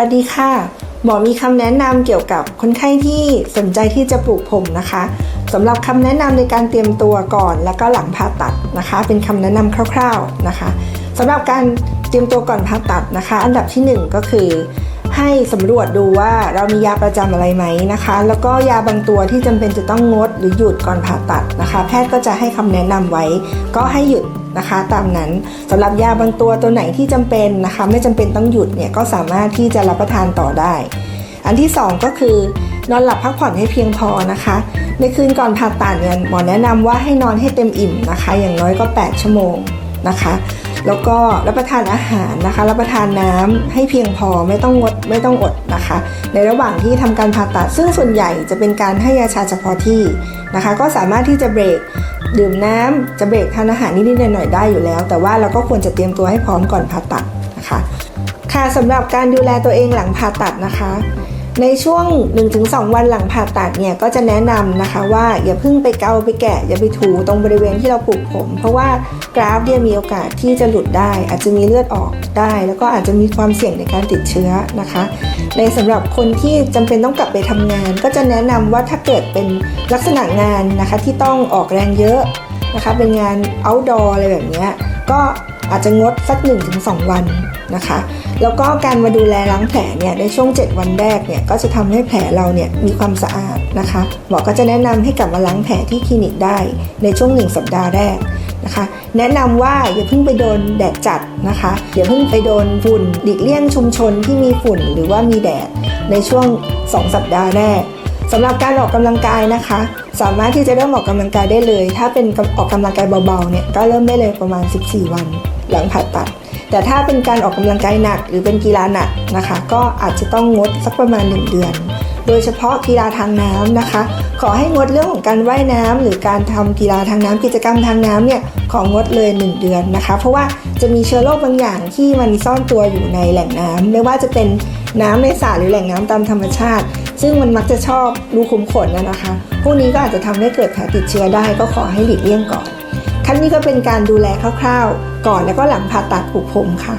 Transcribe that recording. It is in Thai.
วัสดีค่ะ หมอมีคำแนะนำเกี่ยวกับคนไข้ที่สนใจที่จะปลูกผมนะคะสำหรับคำแนะนำในการเตรียมตัวก่อน แล้วก็หลังผ่าตัดนะคะ เป็นคำแนะนำคร่าวๆนะคะสำหรับการเตรียมตัวก่อนผ่าตัดนะคะ อันดับที่หนึ่งก็คือ ให้สำรวจดูว่าเรามียาประจำอะไรไหมนะคะ แล้วก็ยาบางตัวที่จำเป็นจะต้องงดหรือหยุดก่อนผ่าตัดนะคะ แพทย์ก็จะให้คำแนะนำไว้ ก็ให้หยุด นะคะ ตามนั้นสำหรับยาบางตัวตัวไหนที่จำเป็นนะคะ ไม่จำเป็นต้องหยุดเนี่ยก็สามารถที่จะรับประทานต่อได้ อันที่ 2 ก็คือนอนหลับพักผ่อนให้เพียงพอนะคะ ในคืนก่อนผ่าตัดเนี่ยหมอแนะนำว่าให้นอนให้เต็มอิ่มนะคะ อย่างน้อยก็ 8 ชั่วโมงนะคะ แล้วก็รับประทานอาหารนะคะ รับประทานน้ำให้เพียงพอไม่ต้องงดไม่ต้องอดนะคะ ในระหว่างที่ทำการผ่าตัด ซึ่งส่วนใหญ่จะเป็นการให้ยาชาเฉพาะที่นะคะ ก็สามารถที่จะเบรกดื่มน้ำจะเบรกทานอาหารนิดๆหน่อยๆได้อยู่แล้ว แต่ว่าเราก็ควรจะเตรียมตัวให้พร้อมก่อนผ่าตัดนะคะ ค่ะสำหรับการดูแลตัวเองหลังผ่าตัดนะคะ ในช่วง 1-2 วันหลังผ่าตัดเนี่ยก็จะแนะนำนะคะว่าอย่าเพิ่งไปเกาไปแกะ อย่าไปถูตรงบริเวณที่เราปลูกผม เพราะว่ากราฟเนี่ยมีโอกาสที่จะหลุดได้ อาจจะมีเลือดออกได้ แล้วก็อาจจะมีความเสี่ยงในการติดเชื้อนะคะ ในสำหรับคนที่จำเป็นต้องกลับไปทำงาน ก็จะแนะนำว่าถ้าเกิดเป็นลักษณะงานนะคะที่ต้องออกแรงเยอะนะคะเป็นงาน outdoor อะไรแบบนี้ก็ อาจจะงดสัก 1-2 วันนะคะ แล้วก็การมาดูแลล้างแผลเนี่ยในช่วง 7 วันแรกเนี่ยก็จะทำให้แผลเราเนี่ยมีความสะอาดนะคะหมอก็จะแนะนำให้กลับมาล้างแผลที่คลินิกได้ในช่วง 1 สัปดาห์แรกนะคะแนะนำว่าอย่าเพิ่งไปโดนแดดจัดนะคะอย่าเพิ่งไปโดนฝุ่นหลีกเลี่ยงชุมชนที่มีฝุ่นหรือว่ามีแดดในช่วง 2 สัปดาห์แรก สำหรับการออกกำลังกายนะคะ สามารถที่จะเริ่มออกกำลังกายได้เลย ถ้าเป็นออกกำลังกายเบาๆเนี่ยก็เริ่มได้เลยประมาณ 14 วัน หลังผ่าตัด แต่ถ้าเป็นการออกกำลังกายหนัก หรือเป็นกีฬาหนักนะคะ ก็อาจจะต้องงดสักประมาณ 1 เดือน โดยเฉพาะกีฬาทางน้ำนะคะ ขอให้งดเรื่องของการว่ายน้ำหรือการทำกีฬาทางน้ำกิจกรรมทางน้ำเนี่ยของงดเลย 1 เดือนนะคะ เพราะว่าจะมีเชื้อโรคบางอย่างที่มันซ่อนตัวอยู่ในแหล่งน้ำไม่ว่าจะเป็นน้ำในสระหรือแหล่งน้ำตามธรรมชาติ ซึ่งมันมักจะชอบรูขุมขนนะนะคะ พวกนี้ก็อาจจะทำให้เกิดแผลติดเชื้อได้ก็ขอให้หลีกเลี่ยงก่อน ขั้นนี้ก็เป็นการดูแลคร่าวๆ ก่อนแล้วก็หลังผ่าตัดปลูกผมค่ะ